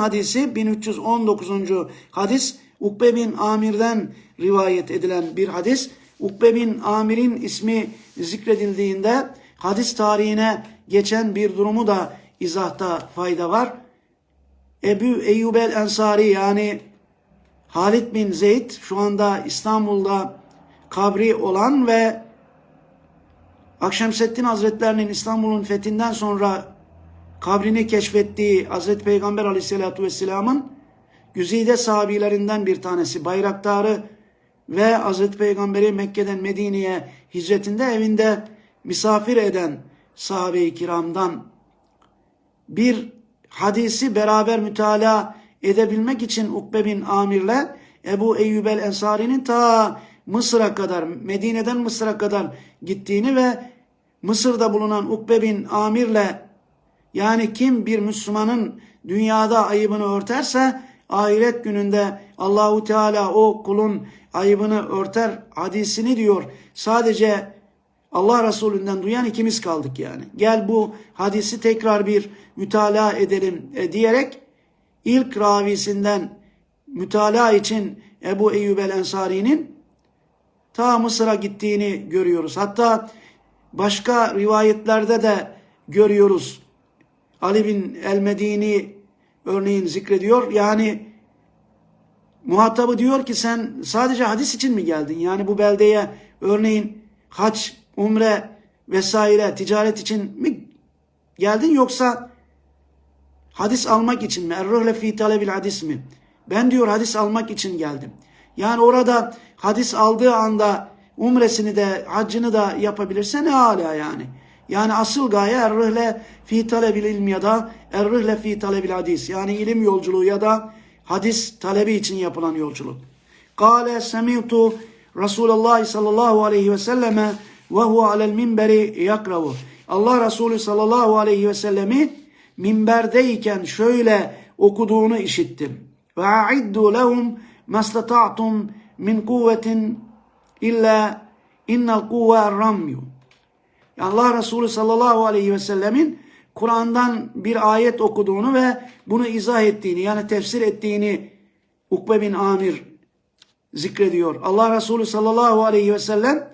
hadisi 1319. hadis Ukbe bin Amir'den rivayet edilen bir hadis. Ukbe bin Amir'in ismi zikredildiğinde hadis tarihine geçen bir durumu da izahta fayda var. Ebu Eyyub el Ensari yani Halid bin Zeyd şu anda İstanbul'da kabri olan ve Akşemseddin Hazretlerinin İstanbul'un fethinden sonra kabrini keşfettiği Hazreti Peygamber Aleyhisselatü Vesselam'ın güzide sahabilerinden bir tanesi bayraktarı ve Hazreti Peygamber'i Mekke'den Medine'ye hicretinde evinde misafir eden sahabe-i kiramdan bir hadisi beraber mütalaa edebilmek için Ukbe bin Amir'le Ebu Eyyub el Ensari'nin ta Mısır'a kadar, Medine'den Mısır'a kadar gittiğini ve Mısır'da bulunan Ukbe bin Amir'le yani kim bir Müslümanın dünyada ayıbını örterse ahiret gününde Allahu Teala o kulun ayıbını örter hadisini diyor. Sadece Allah Resulü'nden duyan ikimiz kaldık yani. Gel bu hadisi tekrar bir mütalaa edelim e, diyerek ilk ravisinden mütalaa için Ebu Eyyub el Ensari'nin ta Mısır'a gittiğini görüyoruz. Hatta başka rivayetlerde de görüyoruz. Ali bin el-Medini örneğin zikrediyor. Yani muhatabı diyor ki sen sadece hadis için mi geldin? Yani bu beldeye örneğin hac, umre vesaire ticaret için mi geldin yoksa hadis almak için mi? Erruhle fi talebil hadis mi? Ben diyor hadis almak için geldim. Yani orada hadis aldığı anda umresini de haccını da yapabilirse ne hala yani. Yani asıl gaye erruhle fi talebil ilm ya da erruhle fi talebil hadis. Yani ilim yolculuğu ya da hadis talebi için yapılan yolculuk. Kale semi'tu Resulullah sallallahu aleyhi ve selleme ve huve alel minberi yakravu. Allah Resulü sallallahu aleyhi ve sellemi minberdeyken şöyle okuduğunu işittim. Ve a'iddu lehum mastata'tum min kuvvetin illa innel kuvve ramyu. Allah Resulü sallallahu aleyhi ve sellemin Kur'an'dan bir ayet okuduğunu ve bunu izah ettiğini yani tefsir ettiğini Ukbe bin Amir zikrediyor. Allah Resulü sallallahu aleyhi ve sellem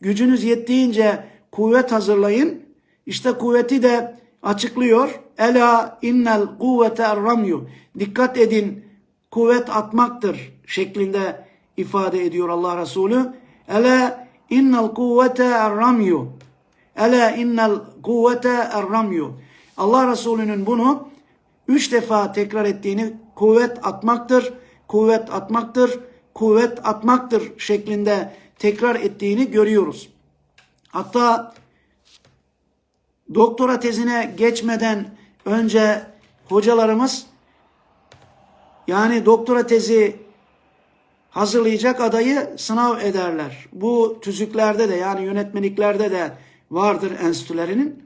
gücünüz yettiğince kuvvet hazırlayın. İşte kuvveti de açıklıyor. Ela innel kuvvete ramyu. Dikkat edin kuvvet atmaktır şeklinde ifade ediyor Allah Resulü. Ela innel kuvvete ramyu. Ela innel kuvvete ramyu. Allah Resulü'nün bunu üç defa tekrar ettiğini kuvvet atmaktır, kuvvet atmaktır, kuvvet atmaktır şeklinde tekrar ettiğini görüyoruz. Hatta doktora tezine geçmeden önce hocalarımız yani doktora tezi hazırlayacak adayı sınav ederler. Bu tüzüklerde de yani yönetmeliklerde de vardır enstitülerinin.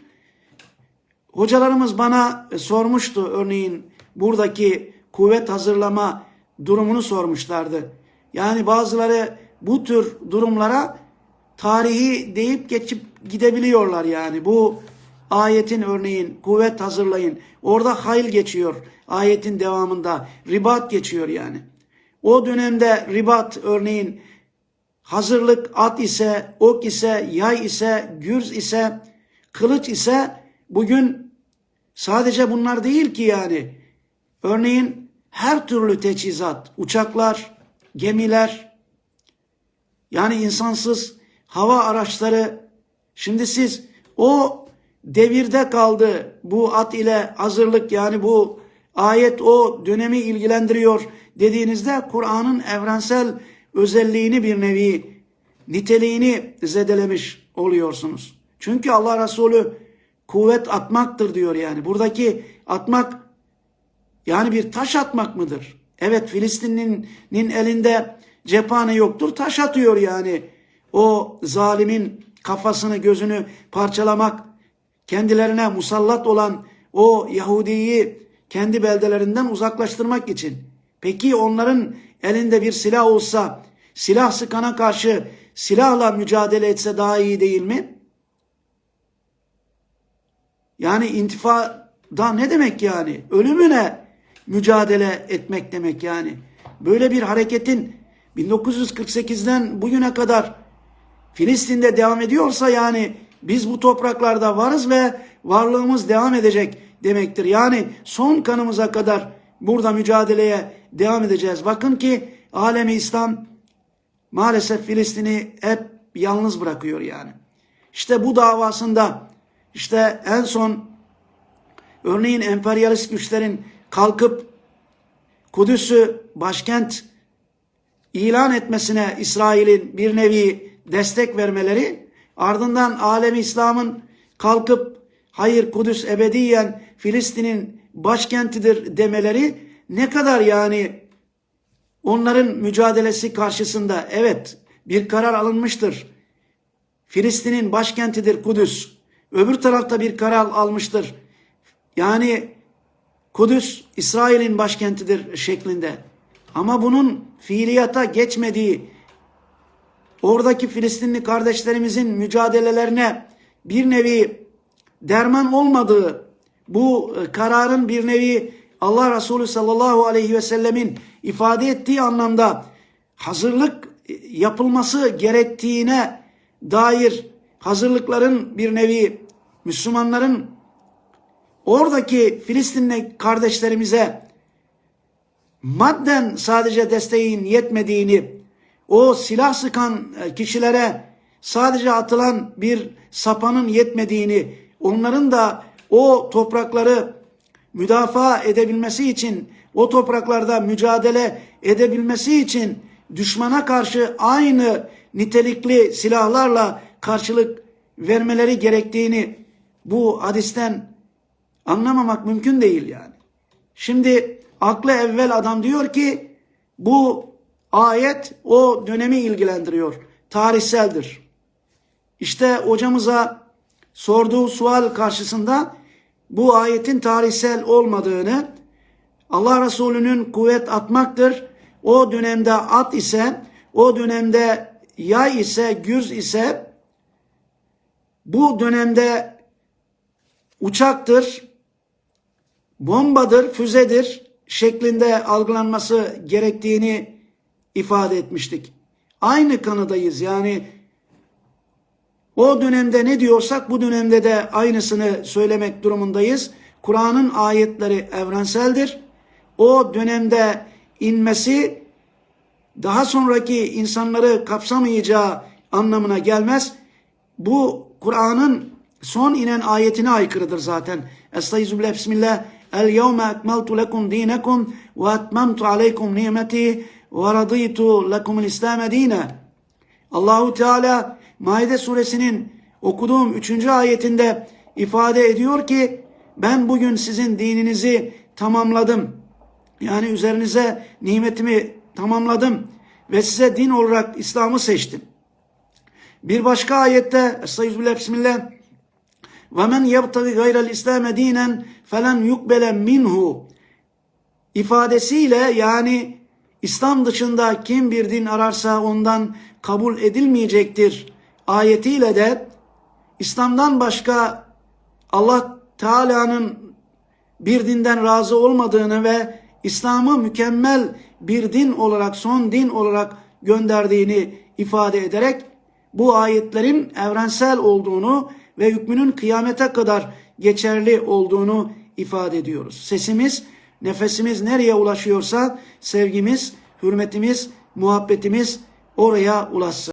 Hocalarımız bana sormuştu örneğin buradaki kuvvet hazırlama durumunu sormuşlardı. Yani bazıları bu tür durumlara tarihi deyip geçip gidebiliyorlar yani. Bu ayetin örneğin kuvvet hazırlayın. Orada hayl geçiyor ayetin devamında. Ribat geçiyor yani. O dönemde ribat örneğin hazırlık at ise, ok ise, yay ise, gürz ise, kılıç ise bugün sadece bunlar değil ki yani. Örneğin her türlü teçhizat, uçaklar, gemiler, yani insansız hava araçları. Şimdi siz o devirde kaldı bu at ile hazırlık yani bu ayet o dönemi ilgilendiriyor dediğinizde Kur'an'ın evrensel özelliğini bir nevi niteliğini zedelemiş oluyorsunuz. Çünkü Allah Resulü kuvvet atmaktır diyor yani. Buradaki atmak yani bir taş atmak mıdır? Evet Filistin'in elinde cephane yoktur. Taş atıyor yani. O zalimin kafasını gözünü parçalamak kendilerine musallat olan o Yahudi'yi kendi beldelerinden uzaklaştırmak için. Peki onların elinde bir silah olsa silah sıkana karşı silahla mücadele etse daha iyi değil mi? Yani intifada ne demek yani? Ölümüne mücadele etmek demek yani. Böyle bir hareketin 1948'den bugüne kadar Filistin'de devam ediyorsa yani biz bu topraklarda varız ve varlığımız devam edecek demektir. Yani son kanımıza kadar burada mücadeleye devam edeceğiz. Bakın ki alemi İslam maalesef Filistin'i hep yalnız bırakıyor yani. İşte bu davasında işte en son örneğin emperyalist güçlerin kalkıp Kudüs'ü başkent ilan etmesine İsrail'in bir nevi destek vermeleri ardından alemi İslam'ın kalkıp hayır Kudüs ebediyen Filistin'in başkentidir demeleri ne kadar yani onların mücadelesi karşısında evet bir karar alınmıştır. Filistin'in başkentidir Kudüs. Öbür tarafta bir karar almıştır. Yani Kudüs İsrail'in başkentidir şeklinde. Ama bunun fiiliyata geçmediği, oradaki Filistinli kardeşlerimizin mücadelelerine bir nevi derman olmadığı, bu kararın bir nevi Allah Resulü sallallahu aleyhi ve sellemin ifade ettiği anlamda hazırlık yapılması gerektiğine dair hazırlıkların bir nevi Müslümanların oradaki Filistinli kardeşlerimize madden sadece desteğin yetmediğini, o silah sıkan kişilere sadece atılan bir sapanın yetmediğini, onların da o toprakları müdafaa edebilmesi için, o topraklarda mücadele edebilmesi için düşmana karşı aynı nitelikli silahlarla karşılık vermeleri gerektiğini bu hadisten anlamamak mümkün değil yani. Şimdi aklı evvel adam diyor ki bu ayet o dönemi ilgilendiriyor. Tarihseldir. İşte hocamıza sorduğu sual karşısında bu ayetin tarihsel olmadığını Allah Resulü'nün kuvvet atmaktır. O dönemde at ise o dönemde yay ise gürz ise bu dönemde uçaktır, bombadır, füzedir şeklinde algılanması gerektiğini ifade etmiştik. Aynı kanıdayız yani o dönemde ne diyorsak bu dönemde de aynısını söylemek durumundayız. Kur'an'ın ayetleri evrenseldir. O dönemde inmesi daha sonraki insanları kapsamayacağı anlamına gelmez. Bu Kur'an'ın son inen ayetine aykırıdır zaten. Estağfirullah bismillah. El yevme ekmeltu lekum dinekum ve etmemtu aleykum nimeti ve raditu lekumul İslam dine. Allahu Teala Maide suresinin okuduğum üçüncü ayetinde ifade ediyor ki ben bugün sizin dininizi tamamladım. Yani üzerinize nimetimi tamamladım ve size din olarak İslam'ı seçtim. Bir başka ayette Estağfirullah Bismillah ve men yebtagi gayrel İslam dinen felen yukbele minhu ifadesiyle yani İslam dışında kim bir din ararsa ondan kabul edilmeyecektir ayetiyle de İslam'dan başka Allah Teala'nın bir dinden razı olmadığını ve İslam'ı mükemmel bir din olarak, son din olarak gönderdiğini ifade ederek bu ayetlerin evrensel olduğunu ve hükmünün kıyamete kadar geçerli olduğunu ifade ediyoruz. Sesimiz, nefesimiz nereye ulaşıyorsa sevgimiz, hürmetimiz, muhabbetimiz oraya ulaşsın.